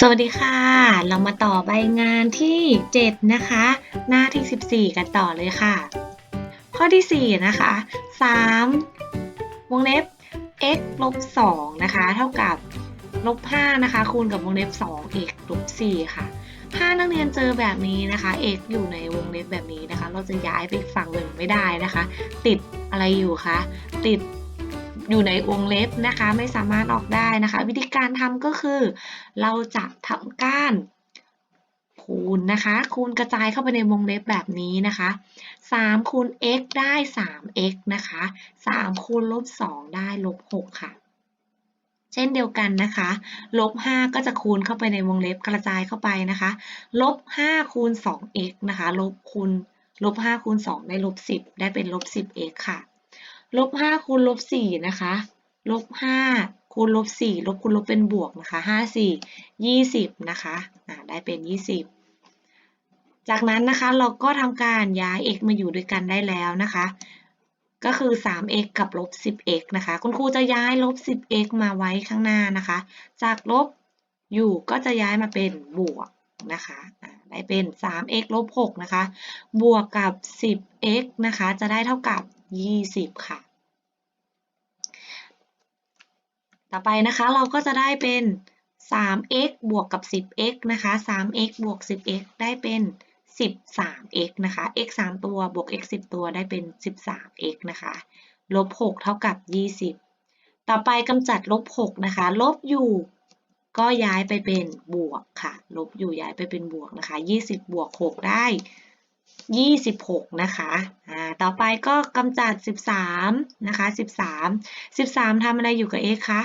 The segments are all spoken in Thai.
สวัสดีค่ะ เรามาต่อใบงานที่ 7 นะคะ หน้าที่ 14 กันต่อเลยค่ะ ข้อที่ 4 นะคะ 3 วงเล็บ x ลบ2นะคะ เท่ากับลบ5นะคะ คูณกับวงเล็บ 2 x ลบ4ค่ะ ถ้านักเรียนเจอแบบนี้นะคะ x อยู่ในวงเล็บแบบนี้นะคะ เราจะย้ายไปฝั่งหนึ่งไม่ได้นะคะ ติดอะไรอยู่คะ ติด อยู่ในวงเล็บนะคะ ไม่สามารถออกได้นะคะ วิธีการทำก็คือ เราจะทำการ คูณนะคะ คูณกระจายเข้าไปในวงเล็บแบบนี้นะคะ3คูณ x ได้ 3x นะคะ3คูณลบ2ได้ลบ6ค่ะเช่นเดียวกันนะคะลบ5ก็จะคูณเข้าไปในวงเล็บกระจายเข้าไปนะคะลบ5คูณ 2x นะคะลบคูณลบ5คูณ 2 ได้ลบ 10 ได้เป็นลบ 10x ค่ะ ลบ5คูณลบ4นะคะลบ5คูณลบ4ลบคูณลบเป็นบวกนะคะ5 4 20นะคะอ่าได้เป็น20จากนั้นนะคะเราก็ทำการย้าย x มาอยู่ด้วยกันได้แล้วนะคะ ก็คือ 3x กับลบ 10x นะคะ คุณครูจะย้ายลบ 10x มาไว้ข้างหน้านะคะ จากลบอยู่ก็จะย้ายมาเป็นบวกนะคะได้เป็น 3x ลบ6นะคะ บวกกับ 10x นะคะ จะได้เท่ากับ 20 ค่ะ ต่อไปนะคะเราก็จะได้เป็น 3x บวกกับ 10x นะคะ 3x บวก 10x ได้เป็น 13x นะคะ x 3 ตัวบวก x 10 ตัวได้เป็น 13x นะคะ ลบ 6 เท่ากับ 20 ต่อไปกำจัดลบ 6 นะคะ ลบอยู่ก็ย้ายไปเป็นบวกค่ะ ลบอยู่ย้ายไปเป็นบวกนะคะ 20 บวก 6 ได้ 26 นะคะ อ่า ต่อไปก็กำจัด 13 นะคะ 13 13ทำอะไรอยู่กับ x คะ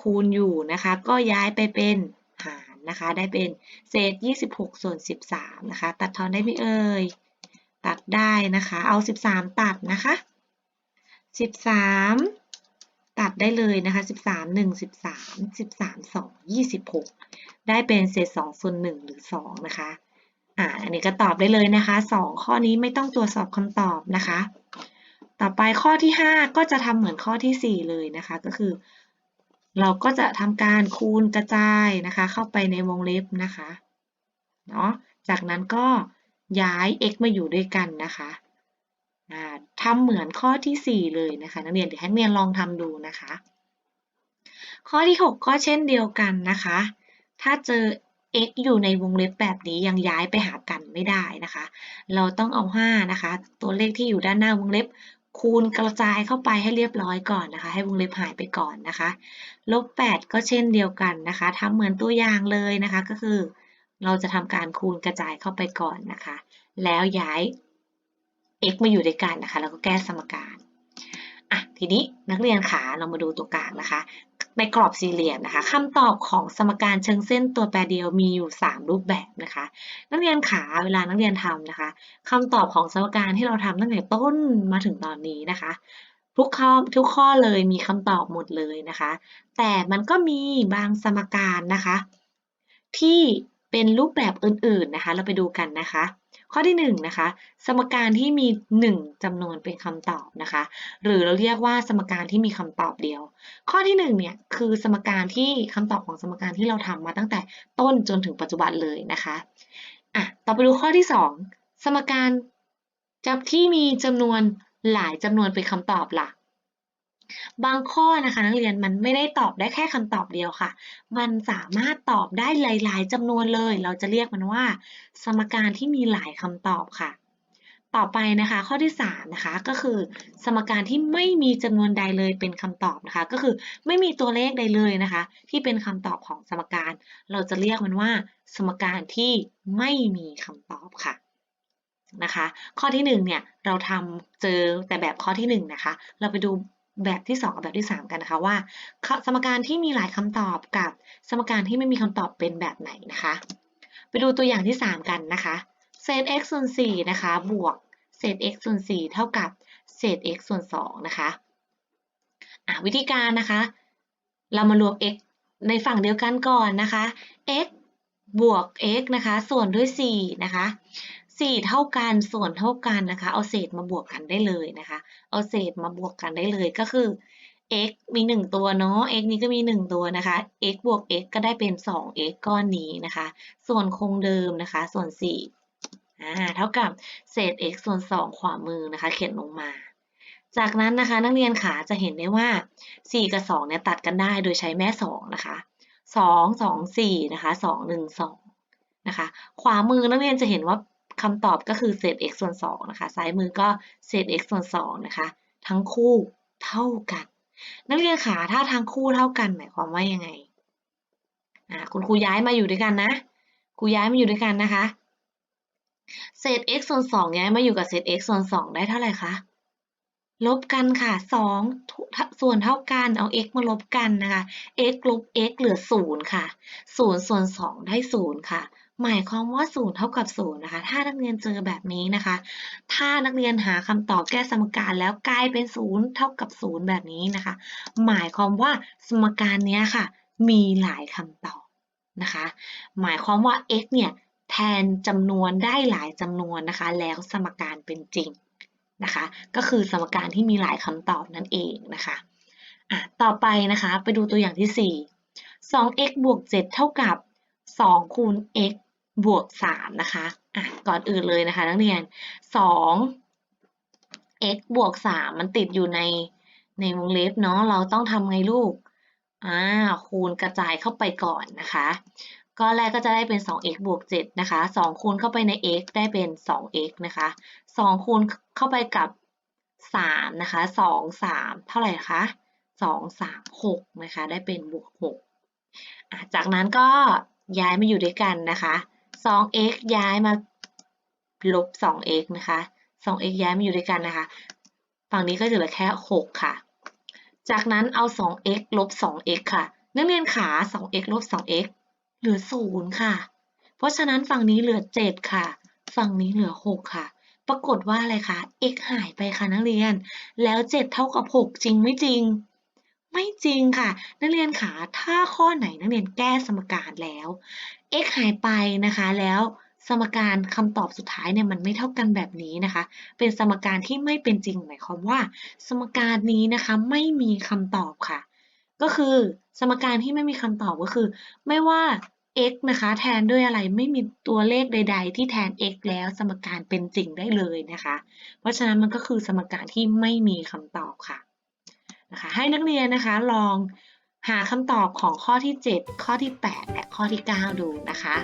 คูณอยู่นะคะ ก็ย้ายไปเป็นหารนะคะ ได้เป็นเศษ 26 ส่วน 13 นะคะ ตัดทอนได้ไหมเอ่ย ตัดได้นะคะ เอา 13 ตัดนะคะ 13 ตัดได้เลยนะคะ 13 1 13 13 2 26 ได้เป็นเศษ2ส่วน1หรือ2นะคะ อ่าอันนี้ก็ตอบได้เลยนะคะ2ข้อนี้ไม่ต้องตรวจสอบคำตอบนะคะ ต่อไปข้อที่ 5 ก็จะทำเหมือนข้อที่ 4 เลยนะคะ ก็คือ เราก็จะทำการคูณกระจายนะคะ เข้าไปในวงเล็บนะคะเนาะจากนั้นก็ย้าย x มาอยู่ด้วยกันนะคะอ่าทำเหมือนข้อที่ 4 เลยนะคะนักเรียนเดี๋ยวให้นักเรียนลองทำดูนะคะ ข้อที่ 6 ก็เช่นเดียวกันนะคะ ถ้าเจอ x อยู่ในวงเล็บแบบนี้ยังย้ายไปหากันไม่ได้นะคะ เราต้องเอา5นะคะ ตัวเลขที่อยู่ด้านหน้าวงเล็บคูณกระจายเข้าไปให้เรียบร้อยก่อนนะคะ ให้วงเล็บหายไปก่อนนะคะ ลบ 8 ก็เช่นเดียวกันนะคะทำเหมือนตัวอย่างเลยนะคะ ก็คือ เราจะทำการคูณกระจายเข้าไปก่อนนะคะ แล้วย้าย x มาอยู่ด้วยกันนะคะ แล้วก็แก้สมการอะทีนี้นักเรียนขาเรามาดูตัวกลางนะคะ ในกรอบสี่เหลี่ยมนะคะคำตอบของสมการเชิงเส้นตัวแปรเดียวมีอยู่ 3 รูปแบบนะคะ นักเรียนขาเวลานักเรียนทำนะคะคำตอบของสมการที่เราทำตั้งแต่ต้นมาถึงตอนนี้นะคะ ทุกข้อทุกข้อเลยมีคำตอบหมดเลยนะคะ แต่มันก็มีบางสมการนะคะ ที่เป็นรูปแบบอื่นๆนะคะ เราไปดูกันนะคะ ข้อที่1นงนะคะสมการที่มี 1จำนวนเป็นคำตอบนะคะ หรือเราเรียกว่าสมการที่มีคำตอบเดียว ข้อที่1เนี่ยคือสมการที่คำตอบของสมการที่เราทำมาตั้งแต่ต้นจนถึงปัจจุบันเลยนะคะอะต่อไปดูข้อที่ 2 สมการจับที่มีจำนวนหลายจำนวนเป็นคำตอบล่ะ บางข้อนะคะนักเรียนมันไม่ได้ตอบได้แค่คำตอบเดียวค่ะ มันสามารถตอบได้หลาย ๆจำนวนเลย เราจะเรียกมันว่า สมการที่มีหลายคำตอบค่ะ ต่อไปนะคะ ข้อที่3นะคะก็คือ สมการที่ไม่มีจำนวนใดเลยเป็นคำตอบนะคะ ก็คือไม่มีตัวเลขใดเลยนะคะ ที่เป็นคำตอบของสมการ เราจะเรียกมันว่า สมการที่ไม่มีคำตอบค่ะนะคะ ข้อที่1เนี่ยเราทำเจอแต่แบบข้อที่1นะคะ เราไปดู แบบที่ 2 กับแบบที่ 3 กันนะคะว่า สมการที่มีหลายคำตอบกับสมการที่ไม่มีคำตอบเป็นแบบไหนนะคะ ไปดูตัวอย่างที่ 3 กันนะคะเศษ x ส่วน4นะคะบวกเศษ x ส่วน4เท่ากับเศษ x ส่วน2นะคะะวิธีการนะคะ เรามารวม x ในฝั่งเดียวกันก่อนนะคะ x บวก x นะคะ ส่วนด้วย4นะคะ 4 เท่ากันส่วนเท่ากันนะคะ เอาเศษมาบวกกันได้เลยนะคะ เอาเศษมาบวกกันได้เลยก็คือ x มี 1 ตัวเนาะ x นี้ก็มี 1 ตัวนะคะ x บวก x ก็ได้เป็น 2x ก้อนนี้นะคะ ส่วนคงเดิมนะคะ ส่วน4อ่าเท่ากับเศษ x ส่วน 2 ขวามือนะคะ เขียนลงมา จากนั้นนะคะนักเรียนขาจะเห็นได้ว่า 4 กับ 2 เนี่ยตัดกันได้โดยใช้แม่ 2 นะคะ 2 2 4 นะคะ 2 1 2 นะคะ ขวามือนักเรียนจะเห็นว่า คำตอบก็คือเศษ x ส่วน2นะคะซ้ายมือก็เศษ x ส่วน2นะคะ ทั้งคู่เท่ากัน นักเรียนขาถ้าทั้งคู่เท่ากัน หมายความว่ายังไงอ่าคุณครูย้ายมาอยู่ด้วยกันนะครูย้ายมาอยู่ด้วยกันนะคะ เศษ x ส่วน2ย้ายมาอยู่กับเศษ x ส่วน2ได้เท่าไหร่คะลบกันค่ะ2ส่วนเท่ากันเอา x มาลบกันนะคะ x ลบ x เหลือ0ค่ะ0ส่วน2ได้0ค่ะ หมายความว่า0เท่ากับ0นะคะ ถ้านักเรียนเจอแบบนี้นะคะ ถ้านักเรียนหาคำตอบแก้สมการแล้วกลายเป็น0เท่ากับ0แบบนี้นะคะ หมายความว่าสมการนี้ค่ะ มีหลายคำตอบนะคะ หมายความว่า x เนี่ยแทนจำนวนได้หลายจำนวนนะคะ แล้วสมการเป็นจริงนะคะ ก็คือสมการที่มีหลายคำตอบนั่นเองนะคะอะต่อไปนะคะ ไปดูตัวอย่างที่4 2x บวก7เท่ากับ2คูณ x บวก3นะคะอะก่อนอื่นเลยนะคะนักเรียน 2 x บวก 3 มันติดอยู่ในในวงเล็บเนาะเราต้องทำไงลูกอ่าคูณกระจายเข้าไปก่อนนะคะก้อนแรกก็จะได้เป็น 2x บวก 7 นะคะ 2 คูณเข้าไปใน x ได้เป็น 2x นะคะ 2 คูณเข้าไปกับ 3 นะคะ 2 3 เท่าไหร่คะ 2 3 6 นะคะ ได้เป็นบวก 6 จากนั้นก็ย้ายมาอยู่ด้วยกันนะคะ 2x ย้ายมาลบ 2x นะคะ 2x ย้ายมาอยู่ด้วยกันนะคะ ฝั่งนี้ก็จะเหลือแค่ 6 ค่ะ จากนั้นเอา 2x ลบ 2x ค่ะ นักเรียนขา 2x ลบ 2x เหลือ 0 ค่ะ เพราะฉะนั้นฝั่งนี้เหลือ 7 ค่ะ ฝั่งนี้เหลือ 6 ค่ะ ปรากฏว่าอะไรคะ x หายไปค่ะนักเรียน แล้ว 7 เท่ากับ 6 จริงไม่จริง ไม่จริงค่ะ นักเรียนขา ถ้าข้อไหนนักเรียนแก้สมการแล้ว x หายไปนะคะ แล้วสมการคำตอบสุดท้ายเนี่ยมันไม่เท่ากันแบบนี้นะคะ เป็นสมการที่ไม่เป็นจริงหมายความว่า สมการนี้นะคะไม่มีคำตอบค่ะ ก็คือสมการที่ไม่มีคำตอบก็คือ ไม่ว่า x นะคะ แทนด้วยอะไรไม่มีตัวเลขใด ๆ ที่แทน x แล้วสมการเป็นจริงได้เลยนะคะ เพราะฉะนั้นมันก็คือสมการที่ไม่มีคำตอบค่ะนะคะให้นักเรียนนะคะลอง หาคำตอบของข้อที่ 7 ข้อที่ 8 และข้อที่ 9 ดูนะคะ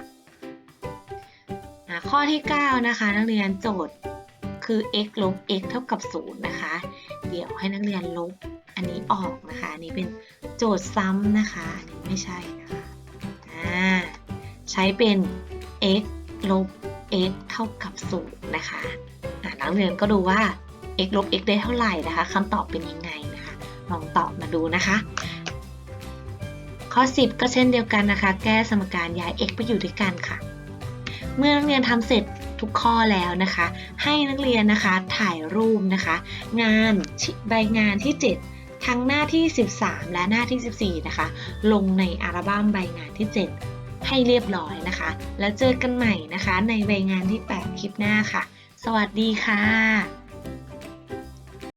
ข้อที่ 9 นะคะ นักเรียนโจทย์คือ x ลบ x เท่ากับ 0 นะคะ เดี๋ยวให้นักเรียนลบอันนี้ออกนะคะ อันนี้เป็นโจทย์ซ้ำนะคะ อันนี้ไม่ใช่นะคะใช้เป็น x ลบ x เท่ากับ 0 นะคะนักเรียนก็ดูว่า x ลบ x ได้เท่าไหร่นะคะคำตอบเป็นยังไงนะคะ ลองตอบมาดูนะคะ ข้อ 10 ก็เช่นเดียวกันนะคะ แก้สมการย้าย x ไปอยู่ด้วยกันค่ะ เมื่อนักเรียนทำเสร็จทุกข้อแล้วนะคะ ให้นักเรียนนะคะถ่ายรูปนะคะ งานใบงานที่ 7 ทั้งหน้าที่ 13 และหน้าที่ 14 นะคะ ลงในอัลบั้มใบงานที่ 7 ให้เรียบร้อยนะคะ แล้วเจอกันใหม่นะคะ ในใบงานที่ 8 คลิปหน้าค่ะ สวัสดีค่ะ